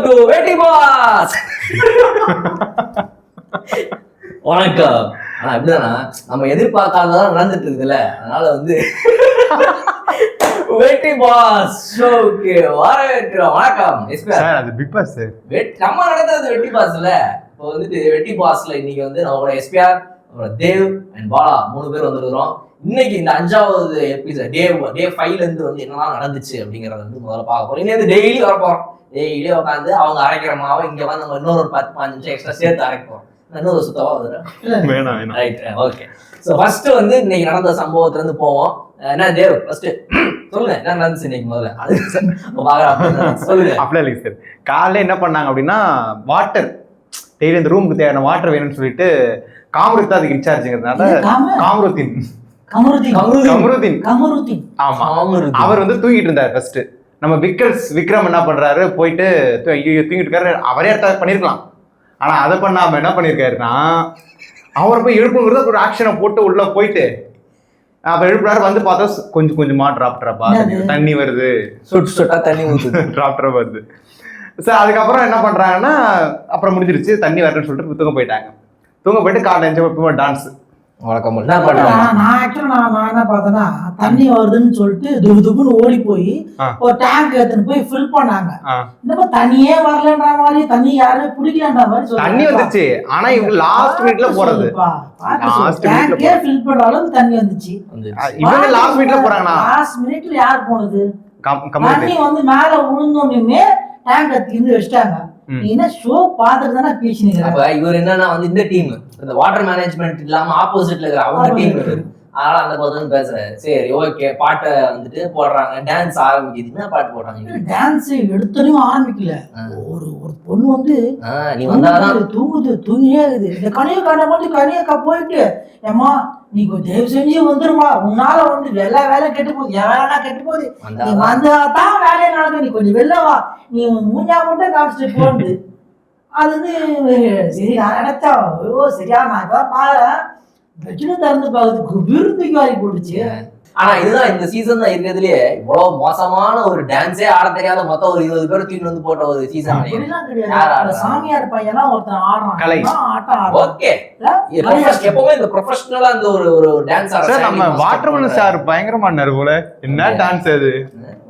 Welcome to வெட்டி pass வணக்கம். ஆனா எப்படின்னா நம்ம எதிர்பார்க்காததான் நடந்துட்டு இருக்குதுல்ல. அதனால வந்து வெட்டி பாஸ் ஷோக்கு வரவேற்கிறோம் வணக்கம் சார் அது பிக் பாஸ் சார். வெட் நம்ம நடந்தது வெட்டி பாஸ்ல இப்போ வந்துட்டு வெட்டி பாஸ்ல இன்னைக்கு வந்து நம்மளோட எஸ்பிஆர் அப்புறம் தேவ் அண்ட் பாலா மூணு பேர் வந்துருக்கிறோம். இன்னைக்கு இந்த அஞ்சாவது எபிசோட் டே டே ஃபைவ்ல இருந்து வந்து என்னெல்லாம் நடந்துச்சு அப்படிங்கறத வந்து முதல்ல பார்க்க போறோம். இன்னும் டெய்லி வர போறோம் டெய்லி உட்காந்து அவங்க அரைக்கிற மாவை இங்க வந்து நம்ம இன்னொரு பத்து பாஞ்சு நிமிஷம் எக்ஸ்ட்ரா சேர்த்து அரைக்க போறோம். இன்னொரு சுத்தமா வந்துடும் ரைட் ஓகே ஸோ ஃபர்ஸ்ட் வந்து இன்னைக்கு நடந்த சம்பவத்துல இருந்து போவோம். என்ன தேவ் ஃபர்ஸ்ட் சொல்லுங்க என்ன நடந்துச்சு இன்னைக்கு முதல்ல? அது சொல்லுங்க. அப்படிலாம் இல்லைங்க சார். காலைல என்ன பண்ணாங்க அப்படின்னா வாட்டர் டெய்லி இந்த ரூமுக்கு தேவையான வாட்டர் வேணும்னு சொல்லிட்டு காமருத் அதுக்கு இன்சார்ஜுங்கிறதுனால காம- அவர் வந்து தூங்கிட்டு இருந்தார் ஃபர்ஸ்ட் நம்ம விக்ரஸ் விக்ரம் என்ன பண்றாரு? போயிட்டு தூங்கிட்டு இருக்காரு. அவரே அடுத்த பண்ணிருக்கலாம். ஆனா அதை பண்ணாம என்ன பண்ணிருக்காருன்னா அவரை போய் எழுப்புங்கிறது ஒரு ஆக்ஷனை போட்டு உள்ள போயிட்டு அப்ப எழுப்புறாரு வந்து பார்த்தா கொஞ்சம் கொஞ்சமா டிராப் டிராப்பா? தண்ணி வருது. சுட்டு சுட்டா தண்ணி ஊத்துது. டிராப் டிராப் வருது. சார் அதுக்கப்புறம் என்ன பண்றாங்கன்னா அப்புறம் முடிஞ்சிருச்சு. தண்ணி வரலன்னு சொல்லிட்டு தூங்க போயிட்டாங்க. தூங்க போயிட்டு காலைல எழுந்து டான்ஸ் வழக்கம் நான் ஆக்சுவலா நான் நான் என்ன பார்த்தேன்னா தண்ணி வருதுன்னு சொல்லிட்டு துபு துபுன்னு ஓடி போய். ஒரு டேங்க் எடுத்துன்னு போய் ஃபில் பண்ணாங்க. இந்த தண்ணியே வரலன்ற மாதிரி தண்ணி யாருமே பிடிக்கலன்ற மாதிரி. தண்ணி வந்துச்சு. ஆனா இவங்க லாஸ்ட் மினிட்ல போறது. டேங்கே ஃபில் பண்ற அளவுக்கு தண்ணி வந்துச்சு. வந்து இவங்க லாஸ்ட் மினிட்ல போறாங்கண்ணா. லாஸ்ட் மினிட்ல யார் போனது? தண்ணி வந்து மேல விழுந்தோடனே டேங்க் எடுத்து வச்சிட்டாங்க. என்ன ஷோ பார்த்துட்டு தானே அப்ப இவர் என்னன்னா வந்து இந்த டீம் இந்த வாட்டர் மேனேஜ்மெண்ட் இல்லாம ஆப்போசிட்ல இருக்கிற அவங்க டீம் அதனால அந்த பக்கம் பேசுறாரு சரி ஓகே பாட்டை வந்துட்டு போடுறாங்க. டான்ஸ் ஆரம்பிக்குது என்ன பாட்டு போடுறாங்க. டான்ஸ் எடுத்தனையும் ஆரம்பிக்கல. ஒரு ஒரு பொண்ணு வந்து நீ வந்தாதான் தூங்குது, தூங்கினே இருக்குது. இந்த கனியை காண மட்டும் கனியக்கா போயிட்டு ஏம்மா நீ தயவு செஞ்சு வந்துருமா. உன்னால வந்து எல்லா வேலை கெட்டு போகுது. என் கெட்டு போகுது. நீ வந்தா தான் வேலையை நடக்கும். நீ கொஞ்சம் வெளில வா. நீ மூஞ்சா மட்டும் காமிச்சிட்டு போகுது அது வந்து சரி நான் ஐயோ சரியா நான் இப்ப பாரு பெட்ஷீட் திறந்து பார்க்குது குபீர் தூக்கி போட்டுச்சு. ஆனா இதுதான் இந்த சீசன் தான் இருக்கிறதுலயே இவ்வளவு மோசமான ஒரு டான்ஸே ஆட தெரியாத மொத்தம் ஒரு இருபது பேர் தூக்கி வந்து போட்ட ஒரு சீசன் ஆடுறா? சாமியார் பையன்லாம் ஒருத்தன் ஆடுறான். ஓகே? எப்பவுமே இந்த ப்ரொஃபஷனலா இந்த ஒரு ஒரு டான்ஸ் ஆட சார் நம்ம வாட்டர்மேன் சார் பயங்கரமா போல. என்ன டான்ஸ் அது?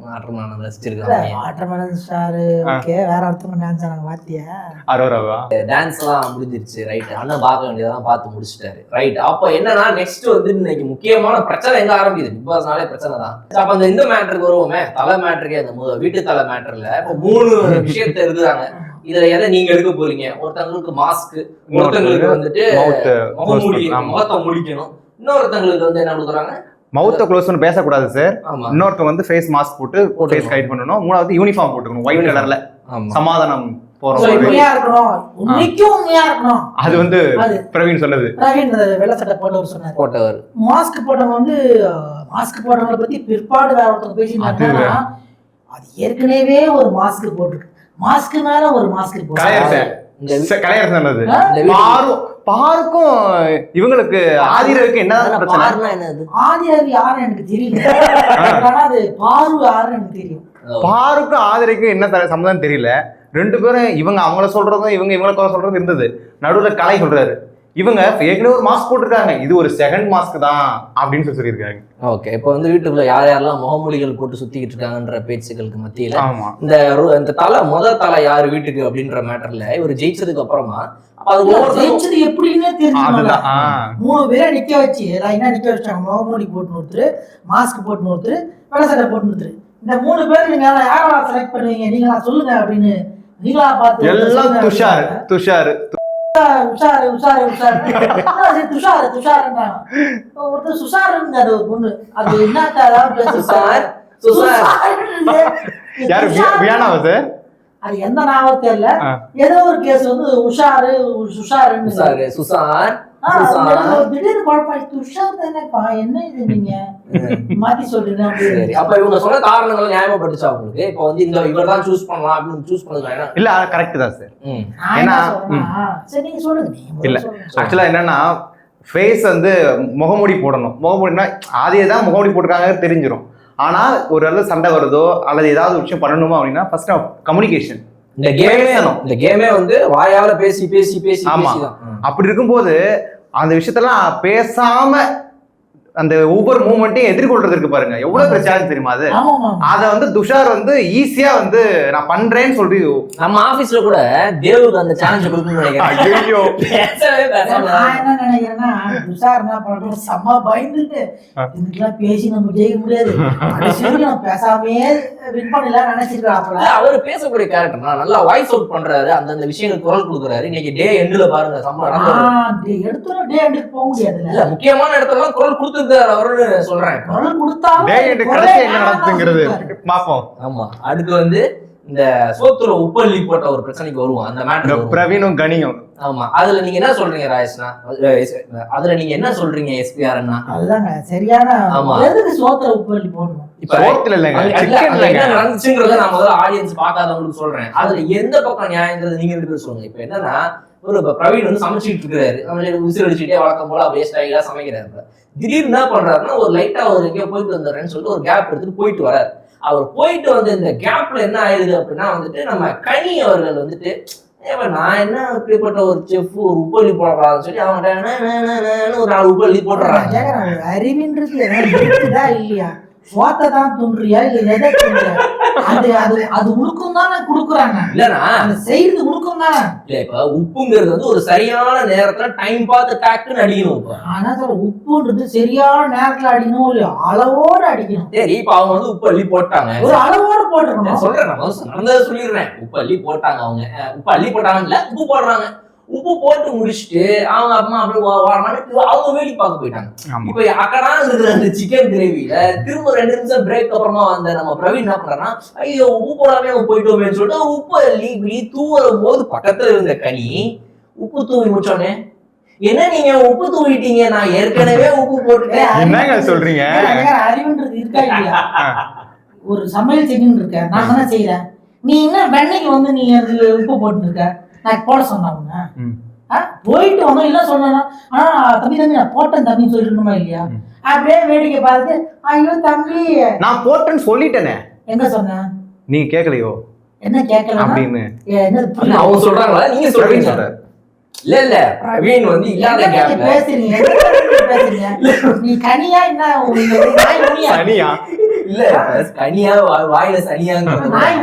வாட்டர்மேன் ரசிச்சிருக்காங்க வாட்டர்மெலன் ஸ்டாரு ஓகே வேற ஒருத்தவங்க டான்ஸ் ஆனாங்க பாத்தியா? அரோராவா? டான்ஸ் எல்லாம் முடிஞ்சிருச்சு ரைட் அண்ணன் பார்க்க வேண்டியதெல்லாம் பார்த்து முடிச்சிட்டாரு ரைட் அப்போ என்னன்னா நெக்ஸ்ட் வந்து இன்னைக்கு முக்கியமான பிரச்சனை எங்க ஆரம்பிக்குது? பிக் பாஸ்னாலே பிரச்சனை தான். அப்ப அந்த இந்த மேட்டருக்கு வருவோமே தலை மேட்டருக்கே அந்த வீட்டு தலை மேட்டர்ல இப்போ மூணு விஷயத்த இருக்குறாங்க இதுல எதை நீங்க எடுக்க போறீங்க? ஒருத்தங்களுக்கு மாஸ்க் ஒருத்தங்களுக்கு வந்துட்டு முகத்தை முடிக்கணும். இன்னொருத்தங்களுக்கு வந்து என்ன கொடுக்குறாங்க? மவுத்த க்ளோஸ்னு பேசக்கூடாது சார் ஆமா. இன்னொருத்தன் வந்து ஃபேஸ் மாஸ்க் போட்டு. ஃபேஸ் கைட் பண்ணணும். மூணாவது யூனிஃபார்ம் போட்டுக்கணும் ஒயிட். கலர்ல சமாதானம். அது வந்து அது. பிரவீன் சொன்னது பிரவீன் வெள்ளை சட்டை போட்டவர் சொன்னாரு. போட்டவர். மாஸ்க் போட்டவங்க வந்து மாஸ்க் போட்டவங்களை பத்தி பிற்பாடு வேற ஒருத்தவங்க அது பேசியிருந்தாங்கன்னா அது ஏற்கனவே ஒரு மாஸ்க் போட்டிருக்கு. மாஸ்க் மேல ஒரு மாஸ்க் போட்டு சொன்னது பாரு பாருக்கும் இவங்களுக்கு ஆதிரவுக்கு என்ன அதெல்லாம் பிரச்சனை? ஆதிரவி யாருன்னு எனக்கு தெரியல. ஆனா அது பாரு யாருன்னு எனக்கு தெரியும். பாருக்கும் ஆதிரைக்கும் என்ன சம்மந்தம் தெரியல. ரெண்டு பேரும் இவங்க அவங்கள சொல்றதும் இவங்க இவங்கள குறை சொல்றதும் இருந்தது. நடுவுல கலை சொல்றாரு. இவங்க ஏற்கனவே ஒரு மாஸ்க் போட்டிருக்காங்க. இது ஒரு செகண்ட் மாஸ்க் தான் அப்படின்னு சொல்லி சொல்லியிருக்காங்க. ஓகே இப்போ வந்து வீட்டுக்குள்ள யார் யாரெல்லாம் முகமூலிகள் போட்டு சுத்திக்கிட்டு இருக்காங்கன்ற பேச்சுக்களுக்கு மத்தியில இந்த இந்த தலை முத தலை யார் வீட்டுக்கு அப்படின்ற மேட்டர்ல இவர் ஜெயிச்சதுக்கு அப்புறமா அப்ப அது ஜெயிச்சது எப்படின்னே ஆ. மூணு பேரை நிக்க வச்சு லைனா நிக்க வச்சாங்க? முகமூடி போட்டு ஒருத்தர் மாஸ்க் போட்டு ஒருத்தர் வெள்ளை சட்டை போட்டு ஒருத்தர் இந்த மூணு பேர் நீங்க யாரா செலக்ட் பண்ணுவீங்க? நீங்களா சொல்லுங்க அப்படின்னு நீங்களா பார்த்து எல்லாம் துஷார். துஷார் உஷாரு உஷாரு உஷாரு துஷாரு துஷாருன்றாங்க ஒருத்தர் சுஷாருங்கிறாரு ஒரு பொண்ணு அது என்ன சுசார். சுஷாருன்றது. யாரு. வியானாவா சார் அது எந்த நாவல் தெரியல. ஏதோ ஒரு கேஸ் வந்து உஷாரு சுஷாருன்னு சுசார் அது திடீர்னு தானேப்பா என்ன இது நீங்க? மாத்தி சொல்றீங்க அப்ப இவங்க சொன்ன காரணங்கள் நியாயமாப்பட்டுச்சா உங்களுக்கு? இப்போ வந்து இந்த இவர் தான் சூஸ் பண்ணலாம் அப்படின்னு சூஸ் வேணாம் இல்ல கரெக்ட் தான் சார் ஏன்னா, சொல்றேன்னா, சரி நீங்க சொல்லுங்க இல்ல. ஆக்சுவலா என்னன்னா ஃபேஸ் வந்து முகமூடி போடணும். முகமூடினா ஆதியே தான் முகமூடி போட்டிருக்காங்க தெரிஞ்சிடும் ஆனா ஒரு இடத்துல சண்டை வருதோ அல்லது ஏதாவது விஷயம் பண்ணணுமா அப்படின்னா ஃபர்ஸ்ட் கம்யூனிகேஷன் இந்த கேமே இந்த கேமே வந்து வாயால பேசி பேசி பேசி ஆமா. அப்படி இருக்கும்போது அந்த விஷயத்தெல்லாம் பேசாம அந்த ஒவ்வொரு மூமெண்ட்டையும் எதிர்கொள்றது இருக்கு பாருங்க. எவ்வளவு சேலஞ்ச் தெரியுமா அது? அத வந்து துஷார் வந்து ஈஸியா வந்து நான் பண்றேன்னு சொல்லி நம்ம ஆபீஸ்ல கூட தேவுக்கு அந்த சேலஞ்ச் கொடுக்கணும்னு நினைக்கிறேன். ஐயோ பேசவே பேசாம நான் என்ன நினைக்கிறேன்னா துஷார் என்ன பண்றோம் செம்ம பயந்துட்டு இதுக்கெல்லாம் பேசி நம்ம ஜெயிக்க முடியாது. நம்ம பேசாமே வின் பண்ணலாம் நினைச்சிருக்காப்ல இல்ல, அவரு பேசக்கூடிய கேரக்டர் நல்லா வாய்ஸ் அவுட் பண்றாரு அந்தந்த விஷயங்களுக்கு குரல் கொடுக்குறாரு. இன்னைக்கு டே எண்டுல பாருங்க சம்பவம் நடந்தது. எடுத்துரும் டே எடுத்து போக இல்ல முக்கியமான இடத்துல குரல் சொல்றேன் குரல் கடைசி என்ன நடந்துங்கிறது. பாப்போம். ஆமா. அடுத்து வந்து இந்த சோத்துல உப்பள்ளி போட்ட ஒரு பிரச்சனைக்கு வருவோம். அந்த இந்த மேட்டர் பிரவீனும் கனியும். ஆமா. அதுல நீங்க என்ன சொல்றீங்க ராஜேஷ்னா? அதுல நீங்க என்ன சொல்றீங்க எஸ்பிஆர் அதுதாங்க சரியான ஆமா. எதுக்கு சோத்துல உப்பு அள்ளி போடணும்? இப்ப சோத்துல இல்லைங்க அங்க- அங்க- சிக்கன் அங்க இல்லைங்க. என்ன நடந்துச்சுங்கிறத நான் முதல்ல ஆடியன்ஸ் பார்க்காதவங்களுக்கு சொல்றேன். அதுல எந்த பக்கம் நியாயங்கிறது நீங்க ரெண்டு பேரும் சொல்லுங்க. இப்ப என்னன்னா ஒரு பிரவீன் வந்து சமைச்சிட்டு இருக்கிறாரு நம்ம உசிர் அடிச்சுட்டே வழக்கம் போல அப்படியே ஸ்டைலா சமைக்கிறாரு திடீர்னு என்ன பண்றாருன்னா ஒரு லைட்டா ஒரு எங்கேயோ போயிட்டு வந்துடுறேன்னு சொல்லிட்டு ஒரு கேப் எடுத்துட்டு போயிட்டு வராரு அவர் போயிட்டு வந்து இந்த கேப்ல என்ன ஆயிடுது அப்படின்னா வந்துட்டு நம்ம கனி அவர்கள் வந்துட்டு நான் என்ன இப்படிப்பட்ட ஒரு செஃப் ஒரு உப்பள்ளி போடக்கூடாதுன்னு சொல்லி அவங்க ஒரு நாலு உப்பள்ளி நான் போட்டுறாங்க கேக்குறேன், இருக்குதா இல்லையா சோத்தை தான் துன்றியா இல்ல எதை துன்றியா? அது அது அது உழுக்கும் தானே குடுக்குறாங்க. இல்லனா அந்த செய்யறது உழுக்கும் தானே இல்ல இப்ப உப்புங்கிறது வந்து ஒரு சரியான நேரத்துல டைம் பார்த்து டக்குன்னு அடிக்கணும் இப்ப. ஆனா சார் உப்புன்றது சரியான நேரத்துல அடிக்கணும் இல்லையா அளவோட அடிக்கணும். சரி இப்ப அவங்க வந்து உப்பு அள்ளி போட்டாங்க. ஒரு அளவோட நான் போட்டுக்கணும் சொல்றேன் நான் நடந்ததை சொல்லிடுறேன். உப்பு அள்ளி போட்டாங்க அவங்க. உப்பு அள்ளி போட்டாங்க இல்ல உப்பு போடுறாங்க. உப்பு போட்டு முடிச்சுட்டு அவங்க அம்மா அப்படியே அவங்க வேடி பார்க்க போயிட்டாங்க. இப்ப அக்கடா இருக்கிற அந்த சிக்கன் கிரேவில திரும்ப ரெண்டு நிமிஷம் பிரேக் அப்புறமா வந்த நம்ம பிரவீன் என்ன பண்றான்னா ஐயோ உப்பு போடாம நம்ம போயிட்டோமேன்னு சொல்லிட்டு உப்பு இப்படி தூவும் போது பக்கத்துல இருந்த கனி உப்பு தூவி முடிச்சோடனே என்ன நீங்க உப்பு தூவிட்டீங்க? நான் ஏற்கனவே உப்பு போட்டுட்டேன். என்னங்க சொல்றீங்க? அறிவுன்றது இருக்கா இல்லையா? ஒரு சமையல் செய்யணும்னு இருக்க நான் தானே செய்யறேன் நீ என்ன வெண்ணெய்க்கு வந்து நீ அதுல உப்பு போட்டு இருக்க? நான் போட சொன்னேன் உன்னை. ம். ஆ போயிட்டு வந்தோம் இல்ல சொன்னா ஆ தம்பி தம்பி நான் போட்டேன் தம்பின்னு சொல்லிருக்கணுமா இல்லையா. அப்படியே வேடிக்கை பார்த்து ஐயோ தம்பி. நான் போட்டேன்னு சொல்லிட்டேனே. எங்க சொன்ன? நீங்க கேட்கலையோ? என்ன கேட்கல அப்படின்னு. புரியல. அவங்க சொல்றாங்களா? நீங்க சொல்றீங்க. சொல்றாரு. இல்ல இல்ல பிரவீன் வந்து இல்லாத என்ன பேசுறீங்க? என்ன பேசுறீங்க? நீ கனியா என்ன இல்ல கனியா வா- வாயில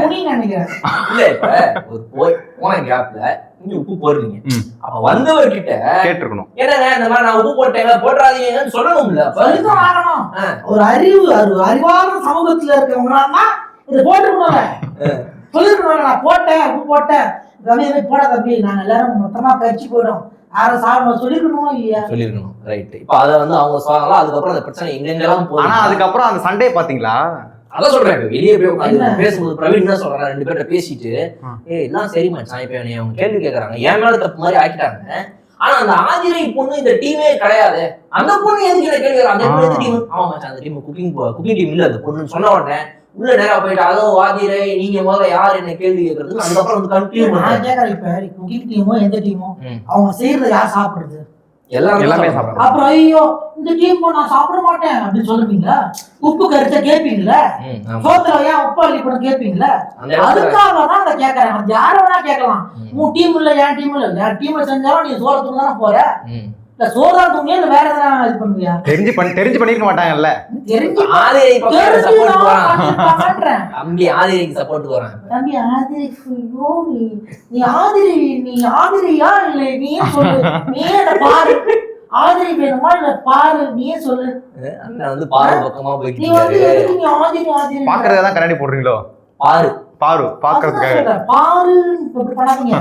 உனின்னு நினைக்கிறேன். இல்ல இப்ப ஒரு போய் போன கேப்ல நீங்க உப்பு போடுறீங்க. அப்ப வந்தவர்கிட்ட கேட்டிருக்கணும். என்னங்க இந்த மாதிரி நான் உப்பு போட்டேங்க போட்டுறாதீங்கன்னு சொல்லணும்ல சொல்லிதான் ஆகணும். ஒரு அறிவு அறிவு அறிவார்ந்த சமூகத்துல இருக்கவங்க இதை போட்டுருக்கணும்ல சொல்லிருக்கணும் நான் போட்டேன் உப்பு போட்டேன். போட தம்பி நாங்க எல்லாரும் மொத்தமா கட்சி போயிடும். சொல்லிருக்கணுமா ரைட் இப்ப அத வந்து அவங்க சொன்னாங்களா அதுக்கப்புறம் அந்த பிரச்சனை எங்கெங்கெல்லாம் ஆனா போகுது அதுக்கப்புறம் அந்த சண்டே பாத்தீங்களா அதான் சொல்றேன். வெளியே போய் உட்கார்ந்து என்ன? பேசும்போது பிரவீன் என்ன சொல்றான் ரெண்டு பேர்ட்ட பேசிட்டு. ஏய் எல்லாம் சரி மச்சான். இப்ப என்னைய அவங்க கேள்வி கேக்குறாங்க. என் மேல தப்பு மாதிரி ஆக்கிட்டாங்க. ஆனா அந்த ஆதிரை பொண்ணு இந்த டீமே கிடையாது. அந்த பொண்ணு எதுக்கு என்ன கேள்வி? அந்த. டீம்? ஆமா மச்சான். அந்த டீம் குக்கிங் குக்கிங் டீம் இல்ல. அந்த பொண்ணுன்னு சொன்ன உடனே உள்ள நேரா போயிட்டு அதோ ஆதிரை நீங்க முதல்ல யார்? என்ன கேள்வி கேக்குறது அதுக்கப்புறம் வந்து கண்டினியூ நான் கேக்குறேன் இப்ப குக்கிங் டீமோ எந்த டீமோ. அவங்க செய்யறத யார் சாப்பிடுறது? எல்லாமே அப்புறம் ஐயோ இந்த டீம் நான் சாப்பிட மாட்டேன். அப்படின்னு சொல்லுவீங்களா உப்பு கரிச்சா கேட்பீங்களா. சோத்துல ஏன் உப்பு அள்ளி போட கேட்பீங்களா அதுக்காக தான் அதை கேட்கறேன். யார வேணா கேட்கலாம். உன் டீம் இல்ல என் டீம் இல்ல. என் டீம்ல செஞ்சாலும் நீ தானே போற? ம். இல்ல சோறு தூங்கியா இல்ல வேற எதனா இது பண்ணுவியா? தெரிஞ்சு பண்ணி தெரிஞ்சு பண்ணிருக்க மாட்டாங்கல்ல. தெரிஞ்சு ஆதிரை சப்போர்ட் போறான். தம்பி ஆதிரைக்கு சப்போர்ட் போறான். தம்பி ஆதிரி ஐயோ நீ நீ ஆதிரி நீ ஆதிரியா இல்ல நீயே சொல்லு. அதை பாரு. ஆதிரி வேணுமா? இல்ல பாரு. நீயே சொல்லு. அண்ணன் வந்து பாரு பக்கமா போயிட்டு நீ வந்து. எதுக்கு நீ ஆதிரி ஆதிரி பாக்குறதுக்கு தான் கண்ணாடி போடுறீங்களோ? பாரு. பாரு பாக்குறதுக்காக. பாரு இப்படி பண்ணாதீங்க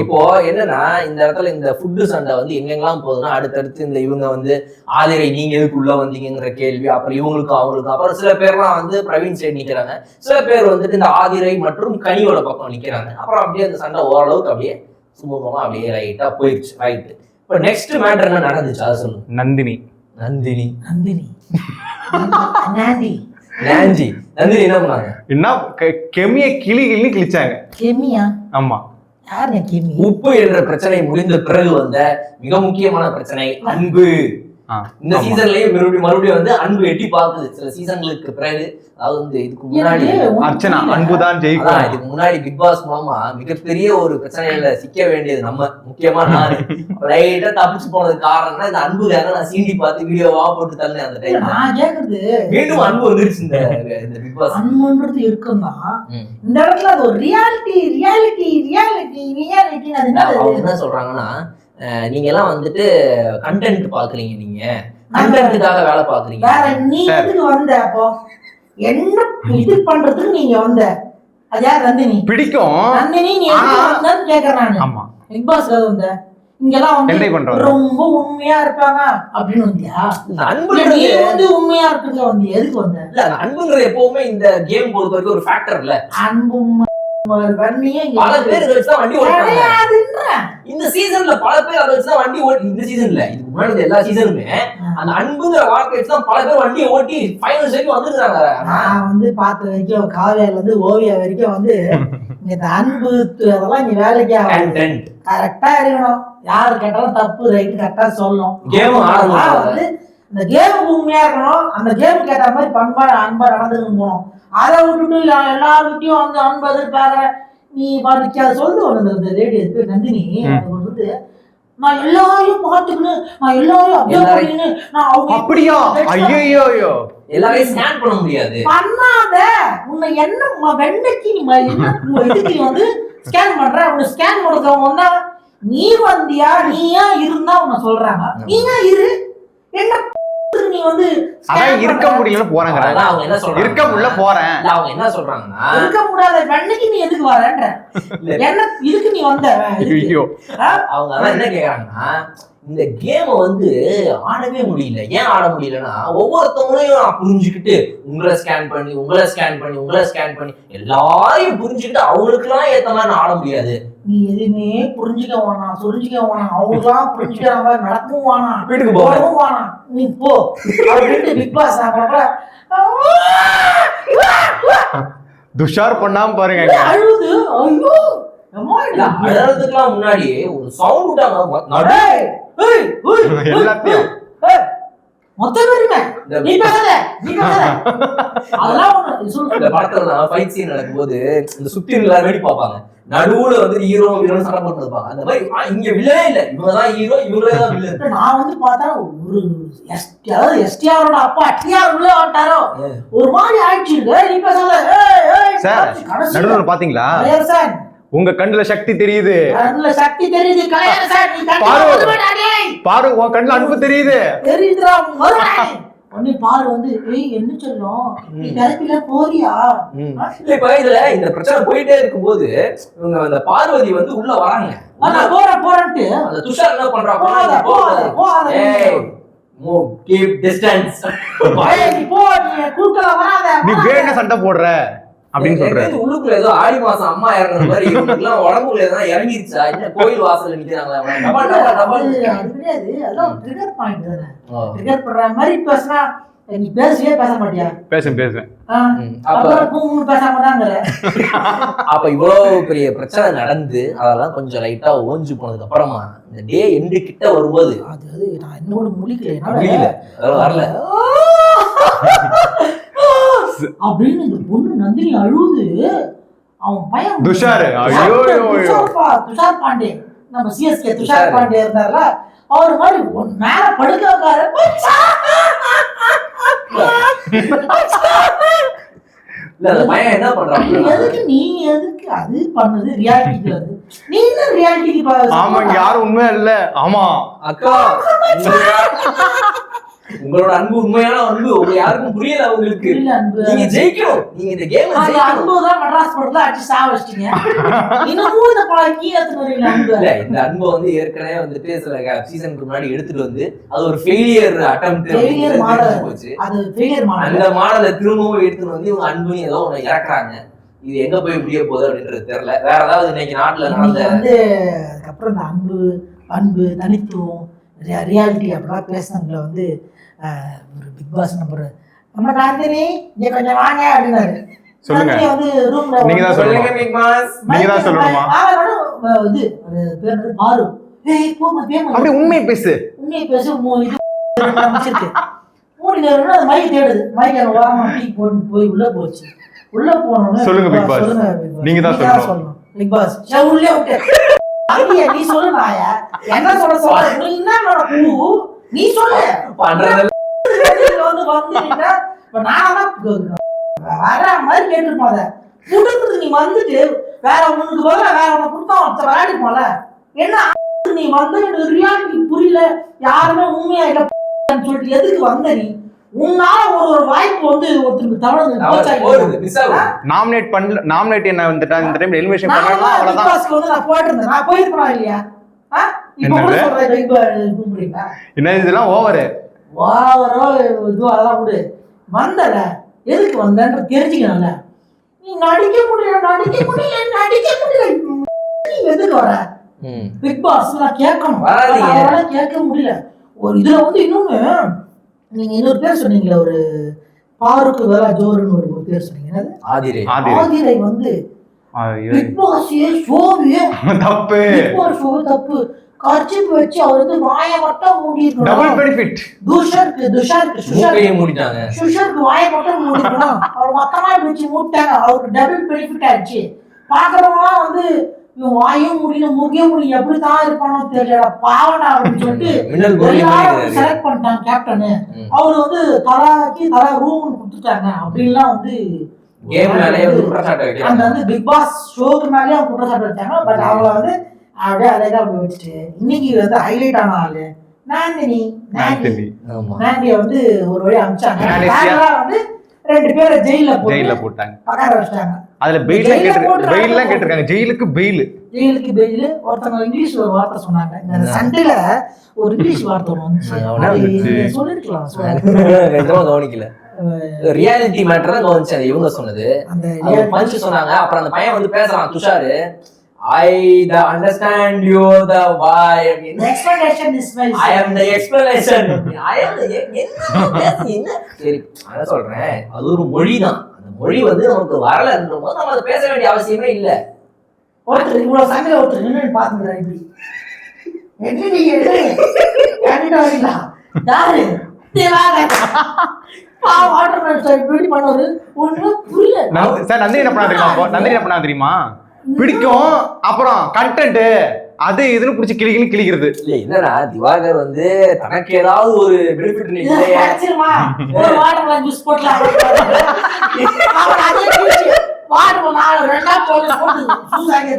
இப்போ என்னன்னா இந்த இடத்துல இந்த ஃபுட்டு சண்டை வந்து எங்கெங்கெல்லாம் போகுதுன்னா அடுத்தடுத்து இந்த இவங்க வந்து ஆதிரை நீங்க எதுக்கு உள்ள வந்தீங்கங்கிற கேள்வி அப்புறம் இவங்களுக்கு அவங்களுக்கு அப்புறம் சில பேர்லாம் வந்து பிரவீன் சைடு நிக்கிறாங்க. சில பேர் வந்துட்டு இந்த ஆதிரை மற்றும் கனியோட பக்கம் நிக்கிறாங்க. அப்புறம் அப்படியே அந்த சண்டை ஓரளவுக்கு அப்படியே சுமூகமா அப்படியே ரைட்டா போயிடுச்சு ரைட் இப்போ நெக்ஸ்ட் மேட்டர் என்ன நடந்துச்சு? அதை சொல்லுங்க. நந்தினி. நந்தினி. நந்தினி. நாந்தி நாஞ்சி நந்தினி என்ன பண்ணாங்க? என்ன கெ- கெமிய கிளி கிளி கிழிச்சாங்க. கெமியா? ஆமா. யாருங்க கெமி? உப்பு என்ற பிரச்சனை முடிந்த பிறகு வந்த மிக முக்கியமான பிரச்சனை அன்பு. இந்த ஆமா. சீசன்லயும் மறுபடியும் மறுபடியும் வந்து அன்பு எட்டி பார்க்குது. சில சீசன்களுக்கு பிறகு அதாவது வந்து இதுக்கு முன்னாடி அர்ச்சனா. அன்புதான் ஜெயிக்கும். இதுக்கு முன்னாடி பிக் பாஸ் மூலமா மிகப்பெரிய ஒரு பிரச்சனையில சிக்க வேண்டியது நம்ம முக்கியமா நான். லைட்டா தப்பிச்சு போனதுக்கு காரணம்னா இந்த அன்புக்காக நான் சீண்டி பார்த்து வீடியோவா போட்டு தள்ளேன் அந்த டைம் நான் கேக்குறது மீண்டும் அன்பு வந்துருச்சு இந்த இந்த பிக் பாஸ் அன்புன்றது இருக்கும்னா ம். இந்த இடத்துல அது ஒரு ரியாலிட்டி ரியாலிட்டி ரியாலிட்டி ரியாலிட்டி அது என்ன சொல்றாங்கன்னா நீங்க எல்லாம் வந்துட்டு கண்டென்ட் பாக்குறீங்க நீங்க. கண்டென்ட்டுக்காக வேலை பாக்குறீங்க வேற நீ. எதுக்கு வந்த அப்போ? என்ன இது பண்றதுக்கு நீங்க வந்த? அது யார் நந்தினி? பிடிக்கும். நந்தினி நீ எதுக்கு வந்தன்னு கேக்குறேன் நானு. ஆமா. பிக் பாஸ் வந்த? இங்கெல்லாம் வந்து. ரொம்ப உண்மையா இருப்பாங்க அப்படின்னு வந்தியா? இல்ல, நீ வந்து உண்மையா இருக்கிறதுல வந்து எதுக்கு வந்த? இல்ல அந்த அன்புங்கிறது எப்பவுமே இந்த கேம் பொறுத்த வரைக்கும் ஒரு ஃபேக்டர் இல்ல. அன்பும் பல பேர் இதை வச்சுதான் வண்டி ஓட்டுறாங்க. இந்த சீசன்ல பல பேர் அதை வச்சுதான் வண்டி ஓட்டி இந்த சீசன்ல. இதுக்கு முன்னாடி எல்லா சீசனுமே அந்த அன்புங்கிற வார்த்தை வச்சுதான் பல பேர் வண்டியை ஓட்டி ஃபைனல் வரைக்கும் வந்துருக்காங்க நான் வந்து பார்த்த வரைக்கும் இருந்து ஓவியா வரைக்கும் வந்து இந்த அன்பு அதெல்லாம் இங்க வேலைக்கு content. கரெக்டா இருக்கணும். யாரு கேட்டாலும் தப்பு ரைட்டு கரெக்டா சொல்லணும். அதெல்லாம் வந்து இந்த கேமுக்கு உண்மையா இருக்கணும். அந்த கேமுக்கு ஏற்ற மாதிரி பண்பா அன்பா நடந்துக்கணும். போகணும் அதை விட்டுட்டு எல்லார்கிட்டயும் வந்து அன்பு எதிர்பார்க்கறேன் நீ பாட்டுக்கு அதை சொல்லுது ஒண்ணு இந்த லேடி பேர் நந்தினி. வந்து நான் எல்லாரையும் பார்த்துக்கணும் நான் எல்லாரையும் பண்ணிக்கணும் நான் அவங்க அப்படியா? ஐயோ ஐயோ எல்லாரையும் ஸ்கேன் பண்ண முடியாது. பண்ணாத. உன்னை என்ன வெண்ணைக்கு நீ இதுக்கு வந்து ஸ்கேன் பண்ற? உன்னை ஸ்கேன் பண்றவங்க வந்தா நீ வந்தியா? நீயா இருந்தா உன்னை சொல்றாங்க. நீயா இரு. என்ன நீ வந்து இருக்க? முடியலன்னு போறாங்க அவங்க என்ன சொல்றாங்க? இருக்க முடியல போறேன். அவங்க என்ன சொல்றாங்கன்னா இருக்க முடியாத வெண்ணைக்கு நீ எதுக்கு வரன்ற. என்ன இதுக்கு நீ வந்த. ஐயோ? அவங்க அதான் என்ன கேக்குறாங்கன்னா இந்த கேமை வந்து ஆடவே முடியல. ஏன் ஆட முடியலன்னா ஒவ்வொருத்தவங்களையும் நான் புரிஞ்சுக்கிட்டு உங்களை ஸ்கேன் பண்ணி உங்களை ஸ்கேன் பண்ணி உங்களை ஸ்கேன் பண்ணி எல்லாரையும் புரிஞ்சுக்கிட்டு அவங்களுக்குலாம் ஏத்த மாதிரி நான் ஆட முடியாது. நீ எதுவுமே புரிஞ்சுக்க வேணாம் சொரிஞ்சுக்க வேணாம். அவங்களுக்குலாம் புரிஞ்சுக்கிற மாதிரி நடக்கவும் வேணாம் வீட்டுக்கு போகவும் வேணாம். நீ போ. அப்படின்ட்டு பிக் பாஸ் துஷார் பண்ணாம பாருங்க. அழுது? ஐயோ அழறதுக்கெல்லாம் முன்னாடி ஒரு சவுண்ட் விட்டாங்க. எல்லாத்தையும். மொத்த பேருமே இந்த நீ பேசாத அதெல்லாம் இந்த படத்துல நான் ஃபைட் சீன் நடக்கும்போது இந்த சுத்தி எல்லாரும் வேடி பார்ப்பாங்க. நடுவுல வந்து ஹீரோ ஹீரோன்னு சண்டை போட்டு இருப்பாங்க. அந்த மாதிரி இங்க வில்லனே இல்ல. இவங்க தான் ஹீரோ இவங்களே தான் வில்லன் நான் வந்து பார்த்தா ஒரு எஸ்டி அதாவது எஸ்டிஆரோட அப்பா டிஆர் உள்ள வந்துட்டாரோ? ஒரு மாதிரி ஆயிடுச்சு. நீ ஏய், சார் நடுவில் பாத்தீங்களா சார். உங்க கண்ணுல சக்தி தெரியுது. கண்ணுல சக்தி தெரியுது பாரு. வருவேடா டேய். பாரு. உன் கண்ணுல அன்பு தெரியுது. தெரியுதுடா வருவேடா நீ. உடனே பாரு வந்து ஏய் என்ன சொல்லும்? தெரப்பில போறியா? இல்ல இப்ப இதுல இந்த பிரச்சனை போயிட்டே இருக்கும்போது இவங்க அந்த பார்வதி வந்து உள்ள வராங்க. போறேன் போறேன்ட்டு. அந்த துஷார் என்ன பண்றா? போகாத போகாத போகாத நீ போ நீ குறுக்கல வராத நீ வராத. வேண சண்டை போடுற. அப்படின்னு சொல்ற உள்ளுக்குள்ள ஏதோ ஆடி மாசம் அம்மா இறங்குற மாதிரி இவங்களுக்குலாம் உடம்புக்குள்ள எதாவது இறங்கிருச்சா? என்ன கோயில் வாசல்ல நிக்கிறாங்களா? அது கிடையாது. அதெல்லாம் ட்ரிகர் பாயிண்ட் தானே. ட்ரிகர் பண்ற மாதிரி பேசினா நீ பேசவே பேச மாட்டியா? பேசும் பேசுவேன். அப்ப இவ்வளவு பெரிய பிரச்சனை நடந்து அதெல்லாம் கொஞ்சம் லைட்டா ஓஞ்சு போனதுக்கு அப்புறமா இந்த டே எண்டு கிட்ட வரும்போது அது நான் என்னோட முழிக்கல முடியல. வரல. அப்படின்னு இந்த பொண்ணு நந்தினி அழுது. அவன் பையன் துஷாரு, ஐயோ, துஷார் பாண்டே. நம்ம சிஎஸ்கே துஷார். பாண்டே இருந்தார்ல அவர் மாதிரி மேல படுக்க பையன் என்ன நீ பண்றான் எதுக்கு நீ எதுக்கு அது பண்ணுது? ரியாலிட்டிக்கு வருது. நீ என்ன ரியாலிட்டிக்கு ஆமா இங்க யாரும் உண்மையா இல்ல. ஆமா. அக்கா உங்களோட அன்பு உண்மையான அன்பு உங்க யாருக்கும் புரியல அவங்களுக்கு. இல்ல அன்பு. நீங்க ஜெயிக்கணும். நீங்க இந்த கேம் அன்பு தான் மெட்ராஸ் போர்ட்ல அடிச்சு சாவ வச்சிட்டீங்க. இன்னமும் இந்த பழம் கீழே எடுத்துட்டு வரீங்க அன்பு? இல்ல இந்த அன்பை வந்து ஏற்கனவே வந்துட்டு சில சீசனுக்கு முன்னாடி எடுத்துட்டு வந்து அது ஒரு ஃபெயிலியர் அட்டம் Failure model. போச்சு. அது ஃபெயிலியர் மாடல் அந்த மாடலை திரும்பவும் எடுத்துட்டு வந்து இவங்க அன்புன்னு ஏதோ ஒண்ணு இறக்குறாங்க. இது எங்க போய் முடிய போகுது அப்படின்றது தெரியல. வேற ஏதாவது இன்னைக்கு நாட்டுல நடந்த வந்து அதுக்கப்புறம் இந்த அன்பு அன்பு தனித்துவம் ரியாலிட்டி அப்படிலாம் பேசுனதுல வந்து ஒரு பிக் பாஸ் நம்பர் நம்ம காந்தினி இங்க கொஞ்சம் வாங்க அப்படின்னாரு. சொல்லுங்க. நந்தினி வந்து ரூம்ல நீங்க தான். சொல்லுங்க பிக் பாஸ் நீங்க தான் சொல்லணுமா? இது அது பேர் வந்து பாரு. ஏய் போமா. பேசு. உண்மையை பேச இது மூடி நேரம் அந்த மைக் தேடுது. மைக் அந்த ஓரமா டீ போட்டு போய் உள்ள போச்சு. உள்ள போனோம்னா சொல்லுங்க. நீங்க தான் சொல்லணும். பிக் பாஸ் உள்ளே விட்டு. நீ சொல்லு நாயா? என்ன சொல்ல சொல்ற நீ என்ன நடக்கு நீ சொல்லு. பண்றது வந்து இப்ப வர மாதிரி கேட்டிருப்போம் அதை. கொடுக்குறது நீ வந்துட்டு வேற உனக்கு பதிலா வேற உனக்கு கொடுத்தா ஒருத்தர் விளையாடிப்போம்ல. என்ன ஆ- நீ வந்து எனக்கு ரியாலிட்டி புரியல. யாருமே உண்மையா இல்ல சொல்லிட்டு எதுக்கு வந்த நீ? உன்னால ஒரு ஒரு வாய்ப்பு வந்து ஒருத்தருக்கு தமிழ் நாமினேட் பண்ணல நாமினேட் என்ன வந்துட்டா இந்த டைம் எலிமினேஷன் நான் பண்ணலாம் அவ்வளவுதான். போயிட்டு நான் போயிருப்பேனா இல்லையா? என்ன இதெல்லாம் ஓவரு? வாவரோ இதுவோ அதெல்லாம் விடு. வந்தல. எதுக்கு வந்தன்ற தெரிஞ்சுக்கணும்ல. நீ நடிக்க முடியல நடிக்க முடியல நடிக்க முடியல. நீ எதுக்கு வர. பிக் பாஸ் நான் கேட்கணும். அவரால கேட்க முடியல. ஒரு இதுல வந்து இன்னொன்னு நீங்க இன்னொரு பேர் சொன்னீங்களே ஒரு பாருக்கு வேலை ஜோருன்னு ஒரு பேர் சொன்னீங்க. என்னது? ஆதிரே. ஆதி ஆதிரை வந்து. பிக் பாஸ் ஷோவே. தப்பு. பிக் பாஸ் ஷோ தப்பு. கர்ச்சிப் வச்சு அவர் வந்து வாயை மட்டும் மூடி டபுள் பெனிஃபிட் துஷாருக்கு துஷாருக்கு சுஷாருக்கு மூடிட்டாங்க. சுஷருக்கு வாயை மட்டும் மூடிக்கணும் அவர் மொத்தமா இப்படி வச்சு மூட்டாங்க அவருக்கு டபுள் பெனிஃபிட் ஆயிடுச்சு. பாக்குறவங்களாம் வந்து இவன் வாயும் முடியல மூக்கையும் முடியும் எப்படி தான் இருப்பானோ தெரியல. பாவடா அப்படின்னு சொல்லிட்டு செலக்ட் பண்ணிட்டாங்க கேப்டனு. அவர் வந்து தலாக்கி தலா ரூம் கொடுத்துட்டாங்க. அப்படின்லாம் வந்து குற்றச்சாட்டு அந்த வந்து பிக் பாஸ் ஷோக்கு மேலேயே அவங்க குற்றச்சாட்டு வச்சாங்க பட் அவங்கள வந்து அப்படியே அழகா அப்படி வச்சுட்டு இன்னைக்கு வந்து ஹைலைட் ஆன ஆளு நாந்தினி நாந்தி ஆண்டனி. ஆமா. நாந்திய வந்து ஒரு வழி அமிச்சாங்க வந்து ரெண்டு பேரை ஜெயில ஜெயில போட்டு போட்டாங்க. உட்கார வச்சிட்டாங்க அதுல பெயில் பெயில்லாம் நடக்க கேட்டிருக்காங்க. ஜெயிலுக்கு பெயில் ஜெயிலுக்கு பெயில் ஒருத்தவங்க இங்கிலீஷ்ல ஒரு வார்த்தை சொன்னாங்க. இந்த சண்டையில ஒரு இங்கிலீஷ் வார்த்தை ஒண்ணு வந்துச்சு. சொல்லிருக்கலாம் கவனிக்கல. ரியாலிட்டி மேட்டர் தான் கவனிச்சேன் அது இவங்க சொன்னது. அந்த பஞ்ச் சொன்னாங்க. அப்புறம் அந்த பையன் வந்து பேசுறான் Tushar. I the understand you the why அப்படின்னு explanation is my I am the explanation I am என்ன சரி அதான் சொல்றேன். அது ஒரு மொழி தான் அந்த மொழி வந்து நமக்கு வரலன்ற போது நம்ம அதை பேச வேண்டிய அவசியமே இல்ல. ஒருத்தர் இவ்வளவு சண்டையில ஒருத்தர் நின்று பாத்துக்கிறார் இப்படி? என்ன நீங்க வரீங்களா யாரு. பாவம் இப்படி பண்ணாரு ஒண்ணும் புரியல. சார் நந்தினி என்ன பண்ணா தெரியுமா? நந்தினி என்ன பண்ணா தெரியுமா? பிடிக்கும். அப்புறம் கண்டென்ட் அது இதுன்னு பிடிச்சி கிளிக்கின்னு கிளிக்கிறது இல்ல என்னடா திவாகர் வந்து தனக்கு ஏதாவது ஒரு பெனிஃபிட் இல்லையே. watermelon நாலு ரெண்டா போட்டு போட்டு.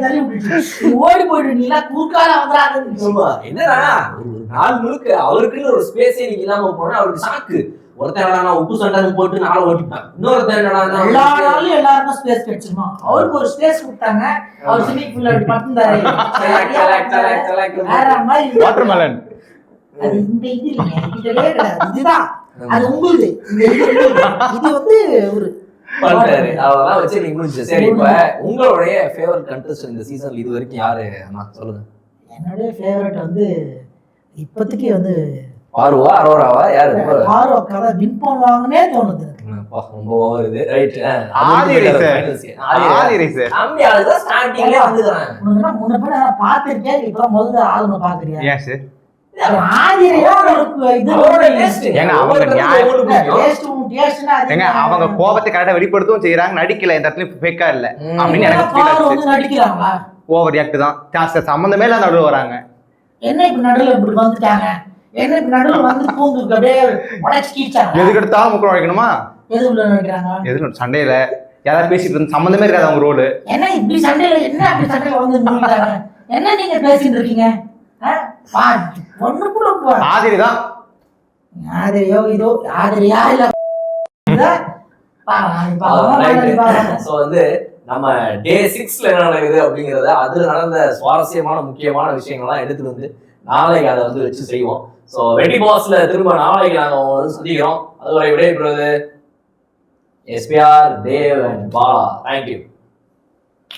தள்ளி விட்டுச்சு. ஓடி போயிடு நீ எல்லாம் குறுக்கால வந்துடாதுன்னு என்னடா? ஒரு நாள் முழுக்க அவருக்குன்னு ஒரு ஸ்பேஸே நீங்க இல்லாம போனா அவருக்கு ஷாக்கு ஒருத்தன் என்னடா உப்பு சண்டை போட்டு நாளை ஓட்டிட்டான் இன்னொருத்தன் எல்லா நாளும் எல்லாருக்கும் ஸ்பேஸ் கிடைச்சிருமா? அவருக்கு ஒரு ஸ்பேஸ் கொடுத்தாங்க. அவர் ஸ்விமிங் பூல்ல அப்படி பட்டுந்தாரு. வேற மாதிரி வாட்டர்மெலன் அது இந்த இது இல்லைங்க. இதுவே கிடையாது இதுதான். அது. இது வந்து ஒரு பண்றாரு. அதெல்லாம் வச்சு நீங்க முடிஞ்சு சரி இப்ப உங்களுடைய ஃபேவரட் கண்டஸ்ட் இந்த சீசன்ல இது வரைக்கும் யாரு அண்ணா சொல்லுங்க. என்னுடைய ஃபேவரட் வந்து இப்போதைக்கு வந்து பார்வா அரோராவா? யாரு? ஆறு அக்கா தான் வின் பண்ணுவாங்கன்னே தோணுது ரொம்ப ஓவர் இது. ரைட் ஆதி ரேசர். ஆதி முன்ன நான் பார்த்திருக்கேன் இப்பதான் முதல்ல ஆளுங்க பாக்குறியா அவங்க கோபத்தை கரெக்டா வெளிப்படுத்தவும் செய்யறாங்க நடிக்கல இந்த இடத்துல ஃபேக்கா இல்ல. அப்படின்னு எனக்கு ஓவர் ரியாக்ட் தான். ஜாஸ்தி சம்மந்தமே இல்லாத நடுவில் வராங்க. என்ன இப்ப நடுவுல இப்படி வந்துட்டாங்க? என்ன இப்ப நடுவுல வந்து பூந்து அப்படியே உடச்சு கீச்சாங்க எதுக்கு எடுத்தாலும் முக்கியம் வைக்கணுமா எது உள்ள நினைக்கிறாங்க எதுக்கு சண்டையில யாராவது பேசிட்டு இருந்து சம்மந்தமே இருக்காது அவங்க ரோலு என்ன இப்படி சண்டையில என்ன அப்படி சண்டையில வந்து நின்னுட்டாங்க என்ன நீங்க பேசிட்டு இருக்கீங்க? ஆ? பா ஒண்ணு கூட பா. ஆதிரி தான் ஆதிரியோ இதோ ஆதிரியா இல்ல இதா? பா, இப்ப அவன் மாதிரி பாருங்க. ஸோ வந்து நம்ம டே சிக்ஸ்ல என்ன நடக்குது அப்படிங்கறத அதுல நடந்த சுவாரஸ்யமான முக்கியமான விஷயங்கள்லாம் எடுத்துட்டு வந்து நாளைக்கு அதை வந்து வச்சு செய்வோம் ஸோ வெட்டி பாஸ்ல திரும்ப நாளைக்கு நாங்க உங்களை வந்து சந்திக்கிறோம் அதுவரை விடைபெறுவது SPR Dev and Bala thank you